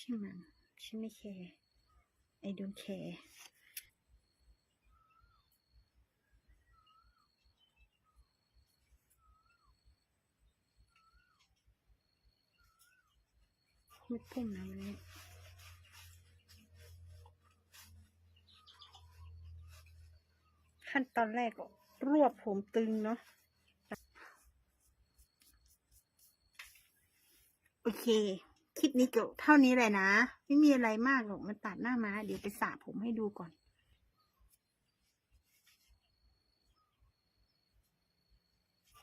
ช่างมันฉันไม่แคร์ I don't care มืดพุ่มนะวันนี้ขั้นตอนแรกก็รวบผมตึงเนาะโอเค คลิปนี้เก็เท่านี้แหละนะ ไม่มีอะไรมากหรอกมันตัดหน้ามาเดี๋ยวไปสระผมให้ดูก่อน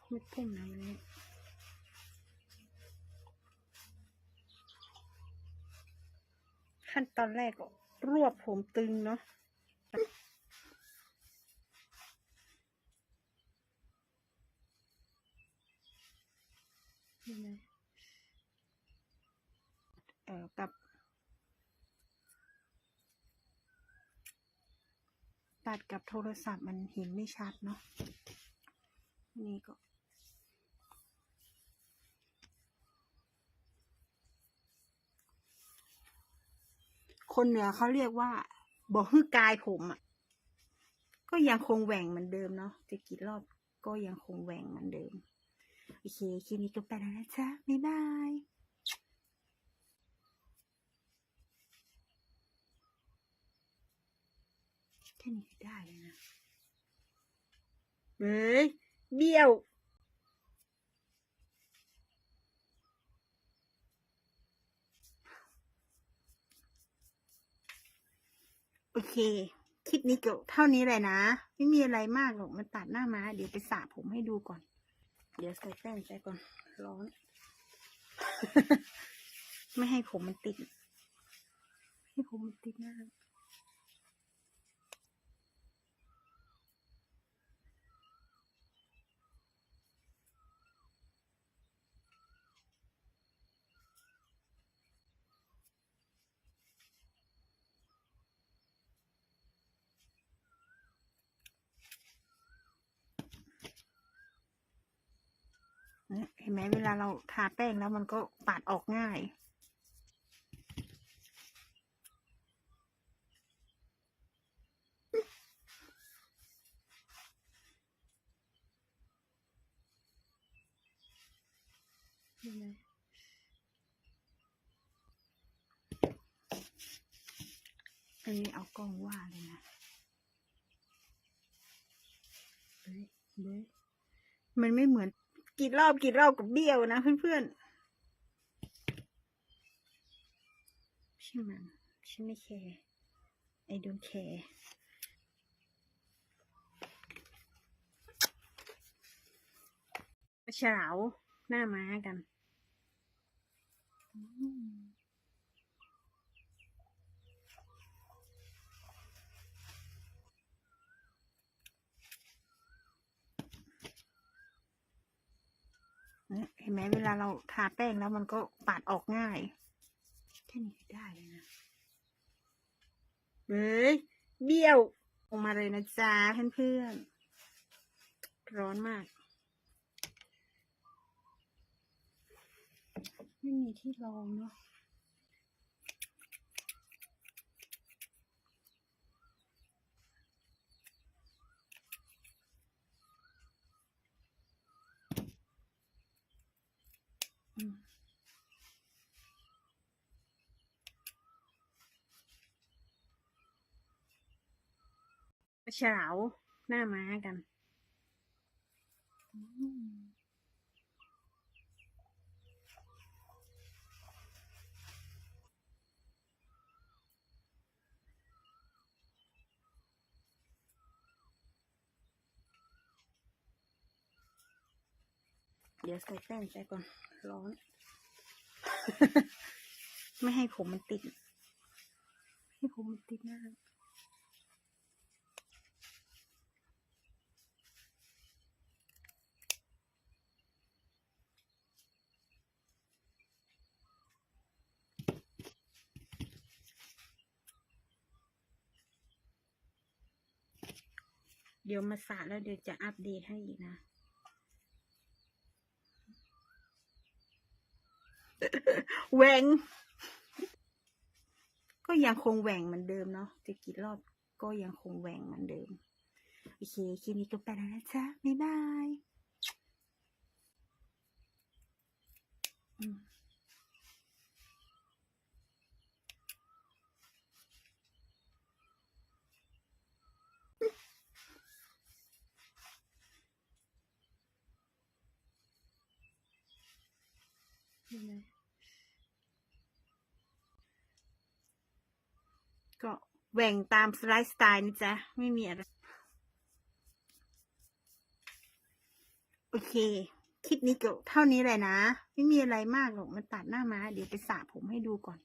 มืดพุ่มนะวันนี้ขั้นตอนแรกก็รวบผมตึงเนาะนี่นะ กับตัดกับโทรศัพท์มันเห็นไม่ชัดเนาะนี่ก็ คนเหนือเขาเรียกว่าบอกฮื้อกายผมอะ ก็ยังคงแหว่งเหมือนเดิมเนาะจะกี่รอบก็ยังคงแหว่งเหมือนเดิม โอเค คลิปนี้ก็ไปแล้วนะจ๊ะ บ๊ายบาย ค่นี้ก็ได้เลยนะเฮ้ยเบี้ยวโอเค คลิปนี้ก็เท่านี้แหละนะ ไม่มีอะไรมากหรอก มันตัดหน้ามา เดี๋ยวไปสระผมให้ดูก่อน เดี๋ยวใส่แป้งใส่ก่อน ร้อน ไม่ให้ผมมันติด ให้ผมมันติดหน้า เนี่ยเห็นไหมเวลาเราทาแป้งแล้วมันก็ปาดออกง่ายเห็นไหมอันนี้เอากล้องว่าเลยนะเฮ้ยเฮ้ยมันไม่เหมือน กี่รอบกี่รอบกับเบี้ยวนะเพื่อนๆช่างมันฉันไม่แคร์ I don't care เฉาหน้าม้ากัน อืมเนี่ยเห็น ไหมเวลาเราทาแป้งแล้วมันก็ปาดออกง่าย แค่นี้ก็ได้เลยนะเฮ้ยเบี้ยวออกมาเลยนะจ๊ะเพื่อนๆร้อนมากไม่มีที่รองเนาะ อืมมาเฉลาหน้าม้ากัน อืม เดี๋ยวใส่แป้งใส่ก่อน ร้อน ไม่ให้ผมมันติด ให้ผมมันติดหน้าเดี๋ยวมาสระแล้วเดี๋ยวจะอัปเดตให้อีกนะ แหวง ก็ยังคงแหว่งเหมือนเดิมเนาะจะกี่รอบก็ยังคงแหว่งเหมือนเดิม โอเคคลิปนี้ก็ไปแล้วนะจ๊ะ บ๊ายบายอืมนี่เลยก็ แหว่งตามสไลฟ์สไตล์นะจ๊ะ ไม่มีอะไร โอเค คลิปนี้ก็เท่านี้เลยนะ ไม่มีอะไรมากหรอก มันตัดหน้ามา เดี๋ยวไปสระผมให้ดูก่อน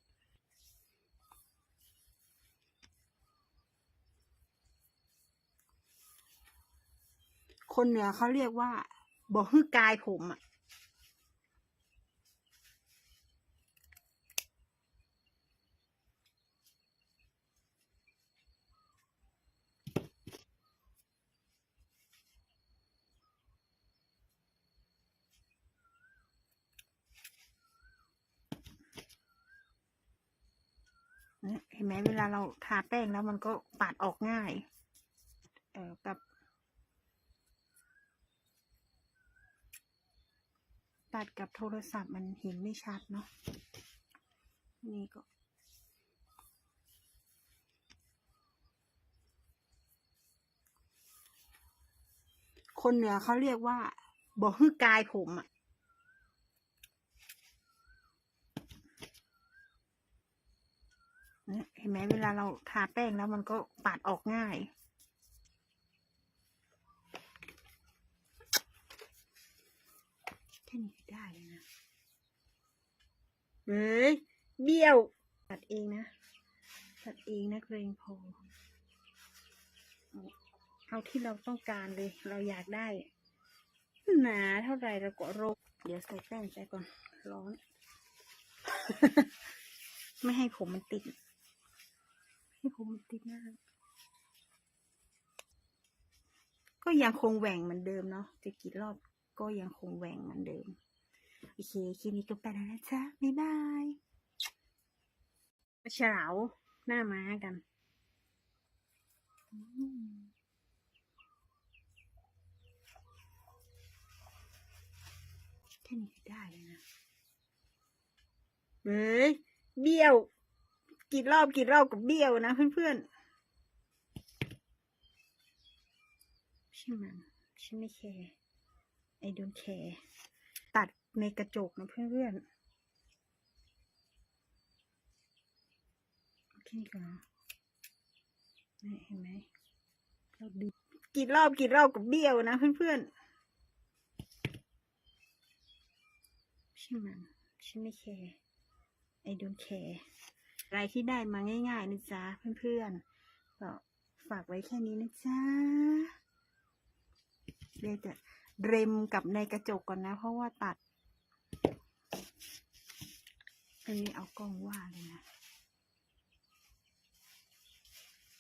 คนเหนือเขาเรียกว่าบอกฮื้อกายผมอะ เนี่ยเห็นไหมเวลาเราทาแป้งแล้วมันก็ปาดออกง่าย เออกับตัดกับโทรศัพท์มันเห็นไม่ชัดเนาะ นี่ก็ คนเหนือเขาเรียกว่าบอกฮื้อกายผมอะ เห็นไหมเวลาเราทาแป้งแล้วมันก็ปาดออกง่าย แค่นี้ได้เลยนะเฮ้ยเบี้ยว ตัดเองนะ ตัดเองนะเกรงพอเอาที่เราต้องการเลย เราอยากได้ หนาเท่าไหร่เราก็โรคเดี๋ยวใส่แป้งใจก่อน ร้อน ไม่ให้ผมมันติด ให้ผมมันติดหน้า ก็ยังคงแหว่งเหมือนเดิมเนาะจะกี่รอบก็ยังคงแหว่งเหมือนเดิม โอเคคลิปนี้ก็ไปแล้วนะจ๊ะ บ๊ายบายมาเฉลาหน้าม้ากันอืมแค่นี้ก็ได้เลยนะ เฮ้ย เบี้ยว กี่รอบกี่รอบกับเบี้ยวนะเพื่อนๆใช่ไหมฉันไม่แคร์ I don't care ตัดในกระจกนะเพื่อนๆโอเคก่อนนี่เห็นไหมเราดูกี่รอบกี่รอบกับเบี้ยวนะเพื่อนๆใช่ไหมฉันไม่แคร์ I don't care อะไรที่ได้มาง่าย ๆนะจ๊ะเพื่อนๆก็ฝากไว้แค่นี้นะจ๊ะเดี๋ยวจะเรมกับในกระจกก่อนนะ เพราะว่าตัดอันนี้เอากล้องว่าเลยนะ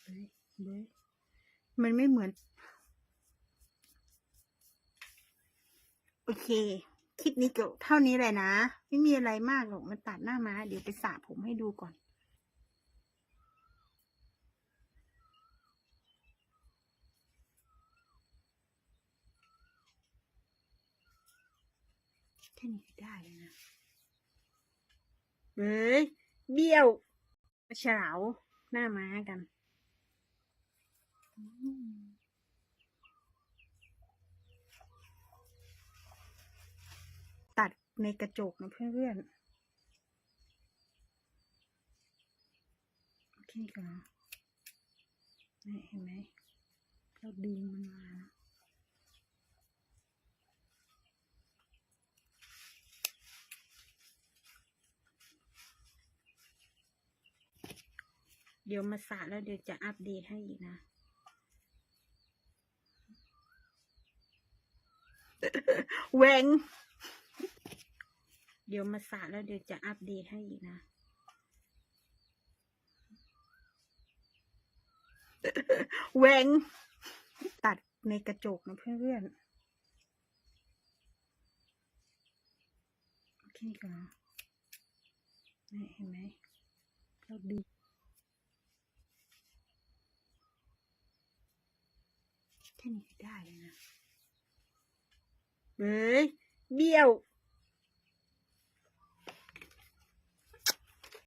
เฮ้ยเฮ้ยมันไม่เหมือน โอเค คลิปนี้ก็เท่านี้เลยนะ ไม่มีอะไรมากหรอกมันตัดหน้าม้าเดี๋ยวไปสระผมให้ดูก่อน แค่นี้ก็ได้เลยนะเฮ้ยเบี้ยวมาเฉาหน้าม้ากันตัดในกระจกนะเพื่อนๆโอเคก่อนนะนี่เห็นไหม เราดึงมันมานะ เดี๋ยวมาสระแล้วเดี๋ยวจะอัปเดตให้อีกนะ แหวง เดี๋ยวมาสระแล้วเดี๋ยวจะอัปเดตให้อีกนะ แหวง ตัดในกระจกนะเพื่อนๆโอเคก่อนนะนี่เห็นไหมเราดึง แค่นี้ก็ได้เลยนะเฮ้ยเบี้ยว